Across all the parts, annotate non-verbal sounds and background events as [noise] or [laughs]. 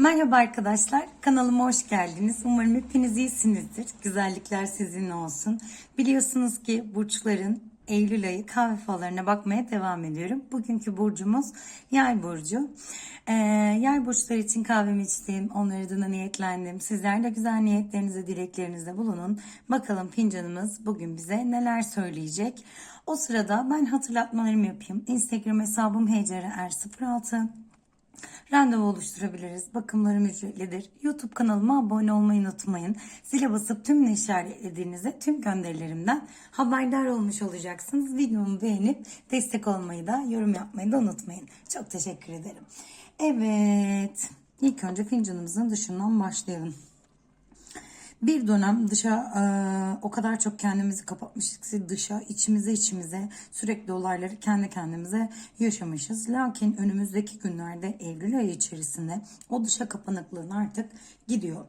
Merhaba arkadaşlar, kanalıma hoş geldiniz. Umarım hepiniz iyisinizdir. Güzellikler sizinle olsun. Biliyorsunuz ki burçların Eylül ayı kahve falarına bakmaya devam ediyorum. Bugünkü burcumuz Yay burcu. Ee, yay burçları için kahvemi içtim, onları adına niyetlendim. Sizler de güzel niyetlerinize, dileklerinizde bulunun. Bakalım fincanımız bugün bize neler söyleyecek. O sırada ben hatırlatmalarımı yapayım. Instagram hesabım hcr06. Randevu oluşturabiliriz. Bakımlarım ücretlidir. YouTube kanalıma abone olmayı unutmayın. Zile basıp tüm ne işaretlediğinizde tüm gönderilerimden haberdar olmuş olacaksınız. Videomu beğenip destek olmayı da yorum yapmayı da unutmayın. Çok teşekkür ederim. Evet. İlk önce fincanımızın dışından başlayalım. Bir dönem dışa e, o kadar çok kendimizi kapatmışız ki dışa içimize içimize sürekli olayları kendi kendimize yaşamışız. Lakin önümüzdeki günlerde Eylül ayı içerisinde o dışa kapanıklığın artık gidiyor.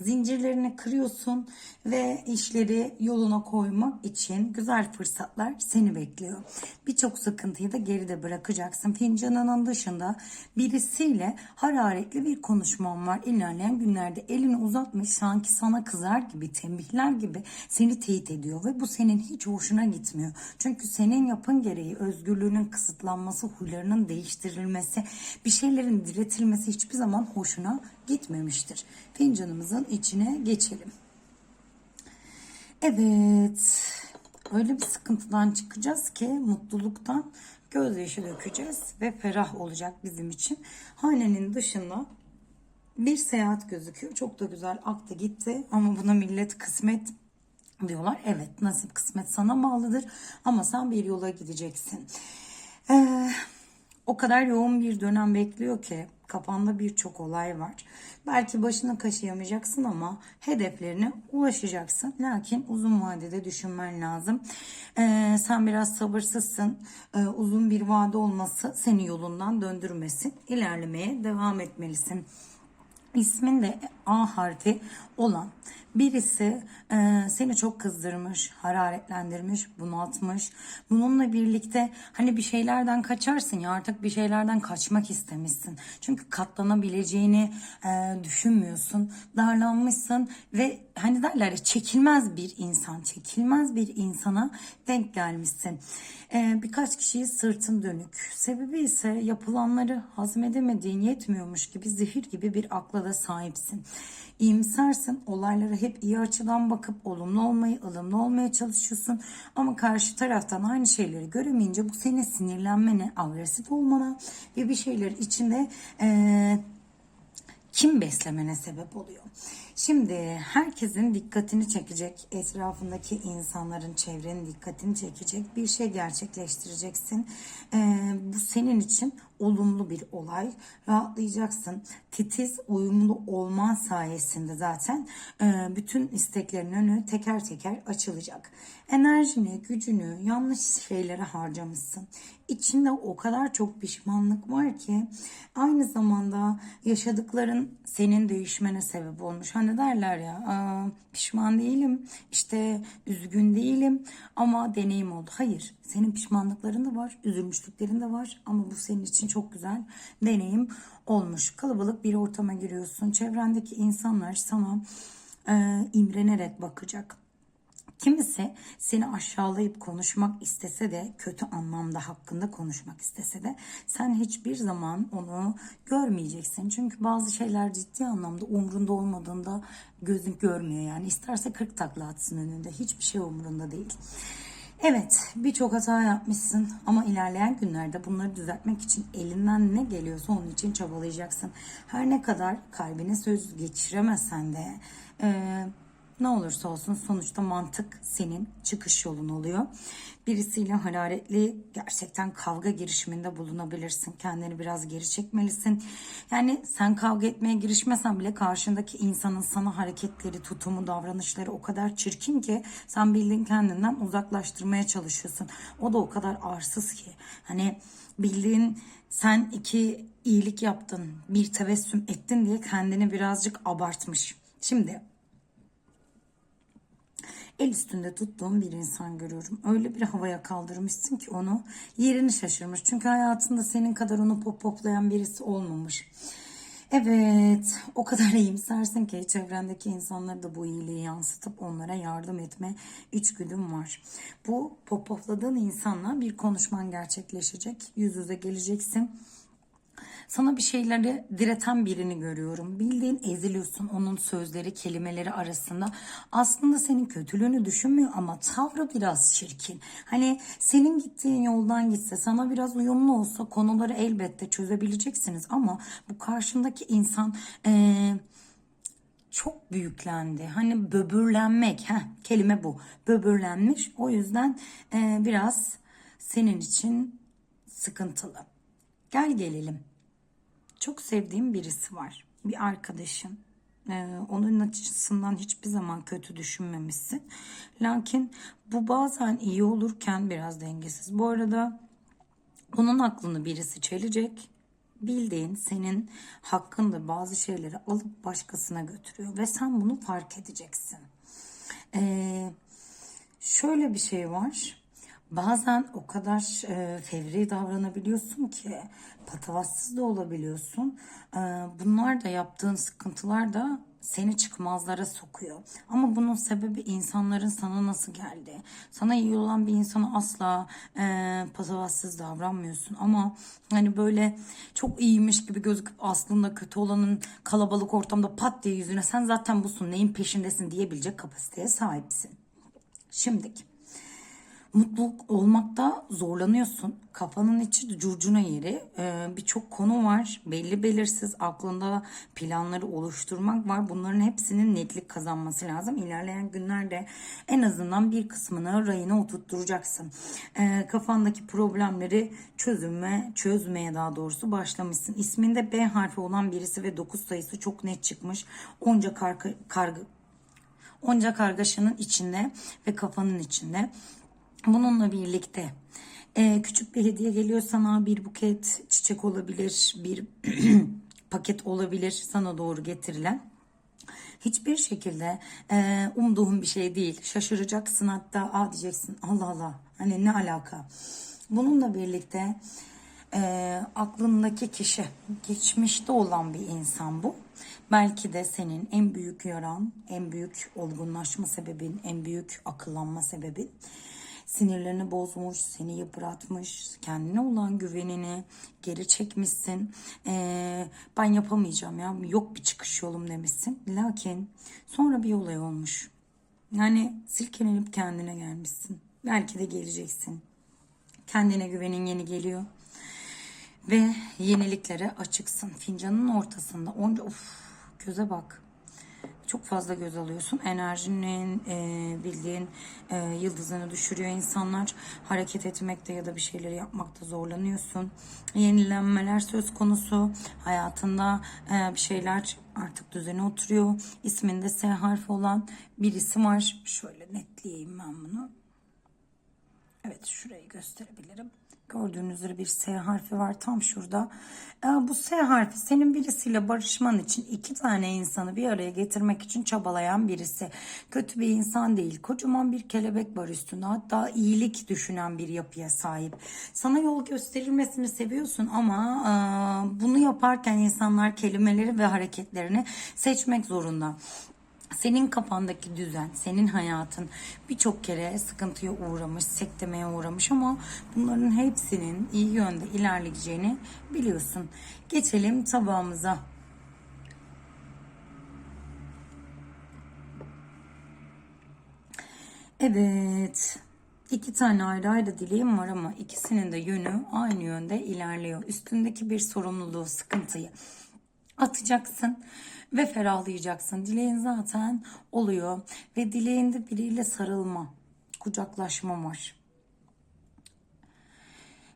Zincirlerini kırıyorsun ve işleri yoluna koymak için güzel fırsatlar seni bekliyor. Birçok sıkıntıyı da geride bırakacaksın. Fincanının dışında birisiyle hararetli bir konuşman var. İlerleyen günlerde elini uzatmış sanki sana kızar gibi, tembihler gibi seni teyit ediyor ve bu senin hiç hoşuna gitmiyor. Çünkü senin yapın gereği özgürlüğünün kısıtlanması, huylarının değiştirilmesi, bir şeylerin diretilmesi hiçbir zaman hoşuna gitmemiştir. Fincanımızın içine geçelim. Evet. Öyle bir sıkıntıdan çıkacağız ki mutluluktan gözyaşı dökeceğiz ve ferah olacak bizim için. Hanenin dışında bir seyahat gözüküyor. Çok da güzel aktı gitti ama buna millet kısmet diyorlar. Evet nasip kısmet sana bağlıdır ama sen bir yola gideceksin. Ee, o kadar yoğun bir dönem bekliyor ki kafanda birçok olay var. Belki başını kaşıyamayacaksın ama hedeflerine ulaşacaksın. Lakin uzun vadede düşünmen lazım. Ee, sen biraz sabırsızsın. Ee, uzun bir vade olması seni yolundan döndürmesin. İlerlemeye devam etmelisin. İsmin de A harfi olan birisi e, seni çok kızdırmış, hararetlendirmiş, bunaltmış. Bununla birlikte hani bir şeylerden kaçarsın ya artık bir şeylerden kaçmak istemişsin. Çünkü katlanabileceğini e, düşünmüyorsun. Darlanmışsın ve hani derler ya çekilmez bir insan, çekilmez bir insana denk gelmişsin. E, birkaç kişiyi sırtın dönük. Sebebi ise yapılanları hazmedemediğin yetmiyormuş gibi zehir gibi bir akla da sahipsin. İyimsersin, olaylara hep iyi açıdan bakıp olumlu olmayı, ılımlı olmaya çalışıyorsun. Ama karşı taraftan aynı şeyleri göremeyince bu senin sinirlenmene, agresif olmana ve bir şeyler içinde eee kim beslemene sebep oluyor. Şimdi herkesin dikkatini çekecek, etrafındaki insanların, çevrenin dikkatini çekecek bir şey gerçekleştireceksin. Ee, bu senin için olumlu bir olay. Rahatlayacaksın. Titiz, uyumlu olman sayesinde zaten e, bütün isteklerin önü teker teker açılacak. Enerjini, gücünü yanlış şeylere harcamışsın. İçinde o kadar çok pişmanlık var ki aynı zamanda yaşadıkların senin değişmene sebep olmuş. Hani derler ya pişman değilim işte üzgün değilim ama deneyim oldu. Hayır senin pişmanlıkların da var üzülmüşlüklerin de var ama bu senin için çok güzel deneyim olmuş. Kalabalık bir ortama giriyorsun çevrendeki insanlar sana e, imrenerek bakacak. Kimisi seni aşağılayıp konuşmak istese de kötü anlamda hakkında konuşmak istese de sen hiçbir zaman onu görmeyeceksin. Çünkü bazı şeyler ciddi anlamda umrunda olmadığında gözün görmüyor yani. isterse 40 takla atsın önünde hiçbir şey umrunda değil. Evet birçok hata yapmışsın ama ilerleyen günlerde bunları düzeltmek için elinden ne geliyorsa onun için çabalayacaksın. Her ne kadar kalbine söz geçiremesen de... E, ne olursa olsun sonuçta mantık senin çıkış yolun oluyor. Birisiyle hararetli gerçekten kavga girişiminde bulunabilirsin. Kendini biraz geri çekmelisin. Yani sen kavga etmeye girişmesen bile karşındaki insanın sana hareketleri, tutumu, davranışları o kadar çirkin ki sen bildiğin kendinden uzaklaştırmaya çalışıyorsun. O da o kadar arsız ki. Hani bildiğin sen iki iyilik yaptın, bir tebessüm ettin diye kendini birazcık abartmış. Şimdi el üstünde tuttuğum bir insan görüyorum. Öyle bir havaya kaldırmışsın ki onu yerini şaşırmış. Çünkü hayatında senin kadar onu pop poplayan birisi olmamış. Evet, o kadar [laughs] iyimsersin ki çevrendeki insanlara da bu iyiliği yansıtıp onlara yardım etme içgüdüm var. Bu popofladığın insanla bir konuşman gerçekleşecek. Yüz yüze geleceksin. Sana bir şeyleri direten birini görüyorum. Bildiğin eziliyorsun onun sözleri, kelimeleri arasında. Aslında senin kötülüğünü düşünmüyor ama tavrı biraz çirkin. Hani senin gittiğin yoldan gitse, sana biraz uyumlu olsa konuları elbette çözebileceksiniz. Ama bu karşındaki insan... Ee, çok büyüklendi. Hani böbürlenmek, heh, kelime bu. Böbürlenmiş. O yüzden e, biraz senin için sıkıntılı. Gel gelelim. Çok sevdiğim birisi var. Bir arkadaşın. Ee, onun açısından hiçbir zaman kötü düşünmemişsin. Lakin bu bazen iyi olurken biraz dengesiz. Bu arada onun aklını birisi çelecek. Bildiğin senin hakkında bazı şeyleri alıp başkasına götürüyor. Ve sen bunu fark edeceksin. Ee, şöyle bir şey var. Bazen o kadar e, fevri davranabiliyorsun ki patavatsız da olabiliyorsun. E, bunlar da yaptığın sıkıntılar da seni çıkmazlara sokuyor. Ama bunun sebebi insanların sana nasıl geldi. Sana iyi olan bir insana asla e, patavatsız davranmıyorsun. Ama hani böyle çok iyiymiş gibi gözüküp aslında kötü olanın kalabalık ortamda pat diye yüzüne sen zaten busun neyin peşindesin diyebilecek kapasiteye sahipsin. Şimdiki mutluluk olmakta zorlanıyorsun. Kafanın içi curcuna yeri. Ee, Birçok konu var. Belli belirsiz aklında planları oluşturmak var. Bunların hepsinin netlik kazanması lazım. İlerleyen günlerde en azından bir kısmını rayına oturtturacaksın. Ee, kafandaki problemleri çözüme, çözmeye daha doğrusu başlamışsın. İsminde B harfi olan birisi ve 9 sayısı çok net çıkmış. Onca karga, karga onca kargaşanın içinde ve kafanın içinde. Bununla birlikte e, küçük bir hediye geliyor sana bir buket çiçek olabilir, bir [clears throat] paket olabilir sana doğru getirilen. Hiçbir şekilde e, umduğun bir şey değil. Şaşıracaksın hatta aa diyeceksin Allah Allah hani ne alaka. Bununla birlikte e, aklındaki kişi geçmişte olan bir insan bu. Belki de senin en büyük yaran, en büyük olgunlaşma sebebin, en büyük akıllanma sebebin sinirlerini bozmuş, seni yıpratmış, kendine olan güvenini geri çekmişsin. Ee, ben yapamayacağım ya yok bir çıkış yolum demişsin. Lakin sonra bir olay olmuş. Yani silkelenip kendine gelmişsin. Belki de geleceksin. Kendine güvenin yeni geliyor. Ve yeniliklere açıksın. Fincanın ortasında onca of göze bak çok fazla göz alıyorsun. Enerjinin e, bildiğin e, yıldızını düşürüyor insanlar. Hareket etmekte ya da bir şeyleri yapmakta zorlanıyorsun. Yenilenmeler söz konusu. Hayatında e, bir şeyler artık düzene oturuyor. İsminde S harfi olan birisi var. Şöyle netleyeyim ben bunu. Evet şurayı gösterebilirim. Gördüğünüz üzere bir S harfi var tam şurada. Ee, bu S harfi senin birisiyle barışman için iki tane insanı bir araya getirmek için çabalayan birisi. Kötü bir insan değil. Kocaman bir kelebek var üstünde. Hatta iyilik düşünen bir yapıya sahip. Sana yol gösterilmesini seviyorsun ama e, bunu yaparken insanlar kelimeleri ve hareketlerini seçmek zorunda senin kafandaki düzen, senin hayatın birçok kere sıkıntıya uğramış, sektemeye uğramış ama bunların hepsinin iyi yönde ilerleyeceğini biliyorsun. Geçelim tabağımıza. Evet. İki tane ayrı ayrı dileğim var ama ikisinin de yönü aynı yönde ilerliyor. Üstündeki bir sorumluluğu, sıkıntıyı atacaksın ve ferahlayacaksın. Dileğin zaten oluyor ve dileğinde biriyle sarılma, kucaklaşma var.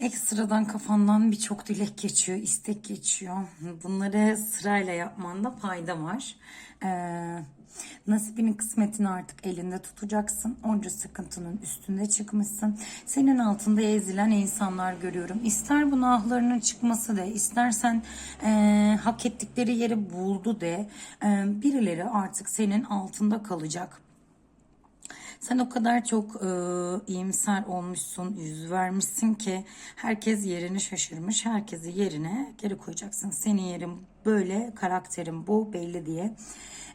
Ekstradan kafandan birçok dilek geçiyor, istek geçiyor. Bunları sırayla yapmanda fayda var. Ee, Nasibinin kısmetini artık elinde tutacaksın. Onca sıkıntının üstünde çıkmışsın. Senin altında ezilen insanlar görüyorum. İster bu ahlarının çıkması de, istersen e, hak ettikleri yeri buldu de, e, birileri artık senin altında kalacak. Sen o kadar çok e, iyimser olmuşsun, yüz vermişsin ki herkes yerini şaşırmış. Herkesi yerine geri koyacaksın. Senin yerin böyle karakterim bu belli diye.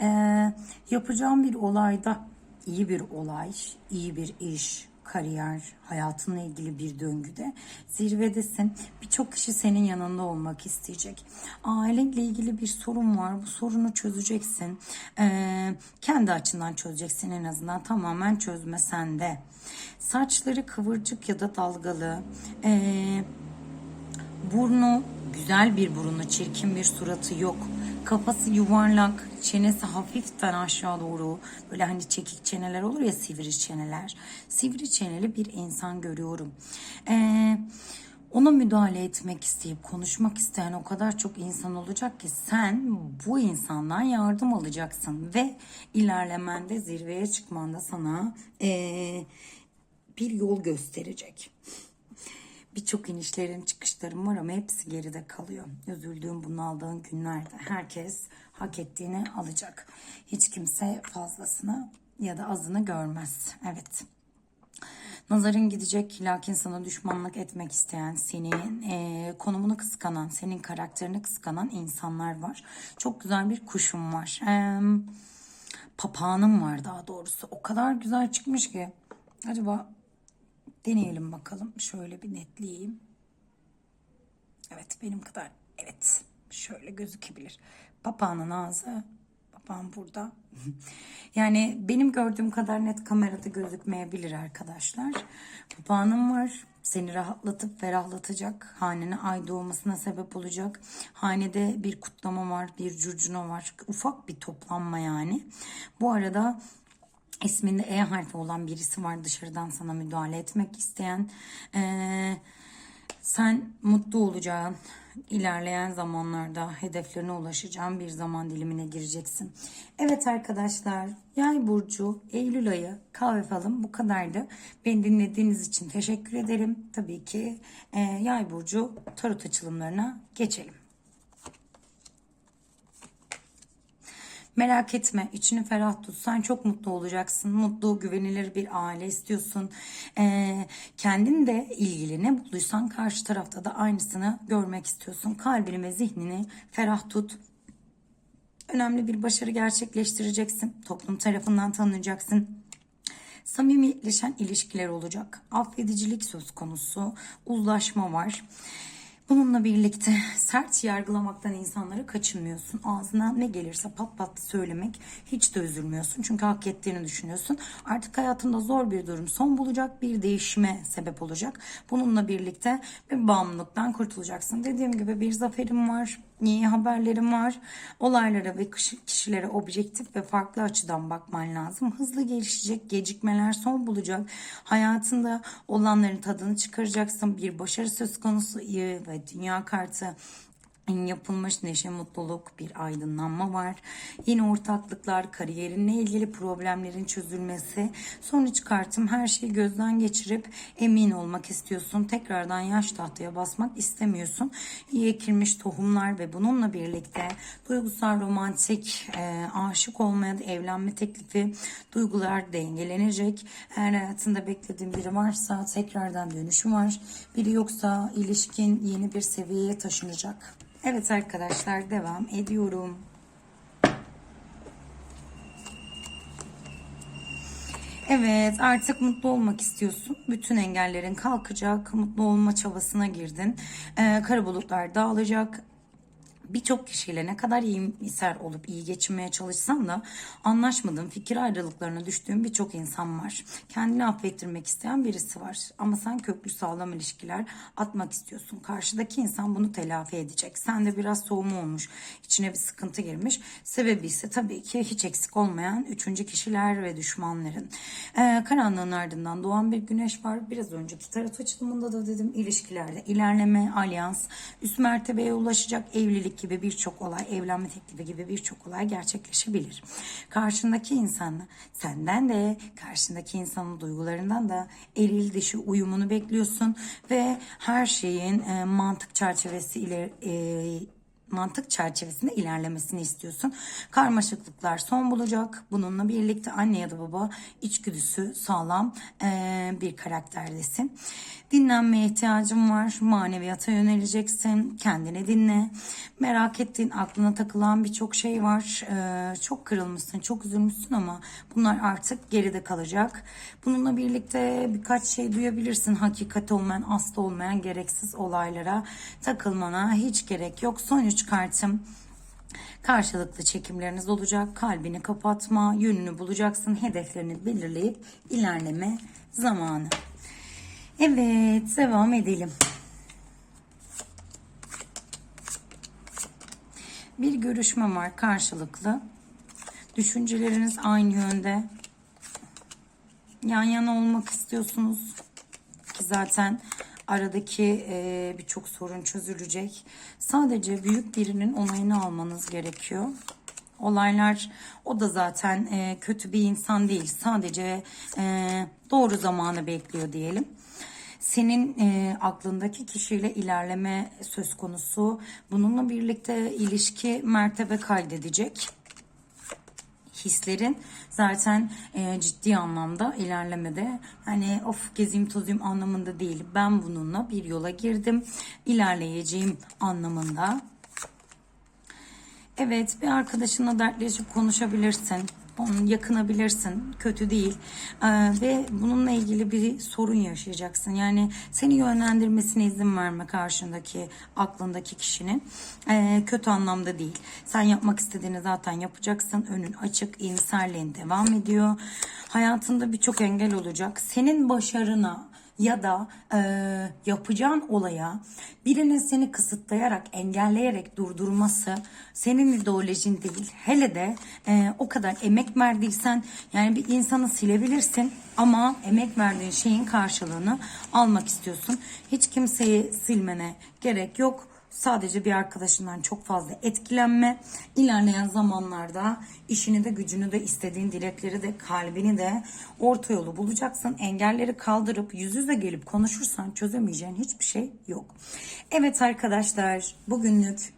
Ee, yapacağım bir olayda iyi bir olay, iyi bir iş, kariyer, hayatınla ilgili bir döngüde zirvedesin. Birçok kişi senin yanında olmak isteyecek. Ailenle ilgili bir sorun var. Bu sorunu çözeceksin. Ee, kendi açından çözeceksin en azından. Tamamen çözmesen de. Saçları kıvırcık ya da dalgalı. Ee, burnu güzel bir burnu, çirkin bir suratı yok. Kafası yuvarlak, çenesi hafiften aşağı doğru. Böyle hani çekik çeneler olur ya sivri çeneler. Sivri çeneli bir insan görüyorum. Ee, ona müdahale etmek isteyip konuşmak isteyen o kadar çok insan olacak ki sen bu insandan yardım alacaksın ve ilerlemende zirveye çıkmanda sana ee, bir yol gösterecek. Birçok inişlerin çıkışlarım var ama hepsi geride kalıyor. Üzüldüğüm bunaldığın günlerde herkes hak ettiğini alacak. Hiç kimse fazlasını ya da azını görmez. Evet. Nazarın gidecek lakin sana düşmanlık etmek isteyen, senin e, konumunu kıskanan, senin karakterini kıskanan insanlar var. Çok güzel bir kuşum var. E, papağanım var daha doğrusu. O kadar güzel çıkmış ki. Acaba deneyelim bakalım. Şöyle bir netleyeyim. Evet benim kadar. Evet şöyle gözükebilir. Papağanın ağzı. Papağan burada. [laughs] yani benim gördüğüm kadar net kamerada gözükmeyebilir arkadaşlar. Papağanım var. Seni rahatlatıp ferahlatacak. Hanene ay doğmasına sebep olacak. Hanede bir kutlama var, bir curcuna var. Ufak bir toplanma yani. Bu arada isminde E harfi olan birisi var dışarıdan sana müdahale etmek isteyen. Ee, sen mutlu olacağın, ilerleyen zamanlarda hedeflerine ulaşacağın bir zaman dilimine gireceksin. Evet arkadaşlar, Yay burcu Eylül ayı kahve falım bu kadardı. Beni dinlediğiniz için teşekkür ederim. Tabii ki e, Yay burcu tarot açılımlarına geçelim. Merak etme, içini ferah tut. Sen çok mutlu olacaksın. Mutlu, güvenilir bir aile istiyorsun. Ee, kendin de ilgili ne bulduysan karşı tarafta da aynısını görmek istiyorsun. Kalbini ve zihnini ferah tut. Önemli bir başarı gerçekleştireceksin. Toplum tarafından tanınacaksın samimiyetleşen ilişkiler olacak. Affedicilik söz konusu, uzlaşma var. Bununla birlikte sert yargılamaktan insanları kaçınmıyorsun. Ağzına ne gelirse pat pat söylemek hiç de üzülmüyorsun. Çünkü hak ettiğini düşünüyorsun. Artık hayatında zor bir durum son bulacak bir değişime sebep olacak. Bununla birlikte bir bağımlılıktan kurtulacaksın. Dediğim gibi bir zaferim var iyi haberlerim var. Olaylara ve kişilere objektif ve farklı açıdan bakman lazım. Hızlı gelişecek, gecikmeler son bulacak. Hayatında olanların tadını çıkaracaksın. Bir başarı söz konusu iyi ve dünya kartı yapılmış neşe, mutluluk, bir aydınlanma var. Yine ortaklıklar, kariyerinle ilgili problemlerin çözülmesi. Sonuç kartım her şeyi gözden geçirip emin olmak istiyorsun. Tekrardan yaş tahtaya basmak istemiyorsun. İyi ekilmiş tohumlar ve bununla birlikte duygusal, romantik, e, aşık olmaya da evlenme teklifi, duygular dengelenecek. Eğer hayatında beklediğin biri varsa tekrardan dönüşü var. Biri yoksa ilişkin yeni bir seviyeye taşınacak. Evet arkadaşlar devam ediyorum. Evet artık mutlu olmak istiyorsun. Bütün engellerin kalkacak. Mutlu olma çabasına girdin. Ee, kara bulutlar dağılacak birçok kişiyle ne kadar iyi iyimser olup iyi geçinmeye çalışsan da anlaşmadığın fikir ayrılıklarına düştüğün birçok insan var. Kendini affettirmek isteyen birisi var. Ama sen köklü sağlam ilişkiler atmak istiyorsun. Karşıdaki insan bunu telafi edecek. Sen de biraz soğuma olmuş. içine bir sıkıntı girmiş. Sebebi ise tabii ki hiç eksik olmayan üçüncü kişiler ve düşmanların. Ee, karanlığın ardından doğan bir güneş var. Biraz önceki tarot açılımında da dedim ilişkilerde ilerleme, alyans, üst mertebeye ulaşacak evlilik gibi birçok olay, evlenme teklifi gibi birçok olay gerçekleşebilir. Karşındaki insanla senden de karşındaki insanın duygularından da eril dişi uyumunu bekliyorsun ve her şeyin e, mantık çerçevesi ile e, mantık çerçevesinde ilerlemesini istiyorsun. Karmaşıklıklar son bulacak. Bununla birlikte anne ya da baba içgüdüsü sağlam e, bir karakterdesin. Dinlenmeye ihtiyacın var. Maneviyata yöneleceksin. Kendini dinle. Merak ettiğin, aklına takılan birçok şey var. Ee, çok kırılmışsın, çok üzülmüşsün ama bunlar artık geride kalacak. Bununla birlikte birkaç şey duyabilirsin. Hakikat olmayan, aslı olmayan gereksiz olaylara takılmana hiç gerek yok. Son üç kartım karşılıklı çekimleriniz olacak. Kalbini kapatma, yönünü bulacaksın. Hedeflerini belirleyip ilerleme zamanı. Evet, devam edelim. Bir görüşme var karşılıklı. Düşünceleriniz aynı yönde. Yan yana olmak istiyorsunuz ki zaten aradaki e, birçok sorun çözülecek. Sadece büyük birinin onayını almanız gerekiyor. Olaylar o da zaten e, kötü bir insan değil. Sadece e, doğru zamanı bekliyor diyelim. Senin e, aklındaki kişiyle ilerleme söz konusu. Bununla birlikte ilişki mertebe kaydedecek hislerin zaten e, ciddi anlamda ilerlemede. Hani of gezeyim tozayım anlamında değil. Ben bununla bir yola girdim. İlerleyeceğim anlamında. Evet bir arkadaşınla dertleşip konuşabilirsin onun yakınabilirsin. Kötü değil. Ee, ve bununla ilgili bir sorun yaşayacaksın. Yani seni yönlendirmesine izin verme karşındaki aklındaki kişinin. Ee, kötü anlamda değil. Sen yapmak istediğini zaten yapacaksın. Önün açık iyimserliğin devam ediyor. Hayatında birçok engel olacak. Senin başarına ya da e, yapacağın olaya birinin seni kısıtlayarak, engelleyerek durdurması senin ideolojin değil. Hele de e, o kadar emek verdiysen yani bir insanı silebilirsin ama emek verdiğin şeyin karşılığını almak istiyorsun. Hiç kimseyi silmene gerek yok. Sadece bir arkadaşından çok fazla etkilenme. İlerleyen zamanlarda işini de gücünü de istediğin dilekleri de kalbini de orta yolu bulacaksın. Engelleri kaldırıp yüz yüze gelip konuşursan çözemeyeceğin hiçbir şey yok. Evet arkadaşlar bugünlük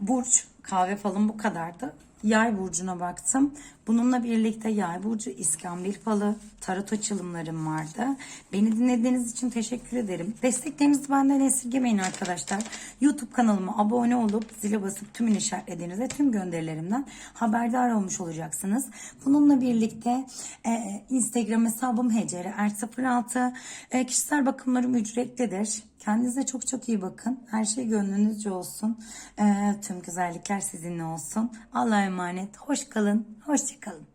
burç kahve falım bu kadardı. Yay burcuna baktım. Bununla birlikte yay burcu iskambil falı tarot açılımlarım vardı. Beni dinlediğiniz için teşekkür ederim. Desteklerinizi benden esirgemeyin arkadaşlar. YouTube kanalıma abone olup zile basıp tümünü işaretlediğinizde tüm gönderilerimden haberdar olmuş olacaksınız. Bununla birlikte e, Instagram hesabım hcr06 e, kişisel bakımlarım ücretlidir. Kendinize çok çok iyi bakın. Her şey gönlünüzce olsun. Ee, tüm güzellikler sizinle olsun. Allah'a emanet. Hoş kalın. Hoşça kalın.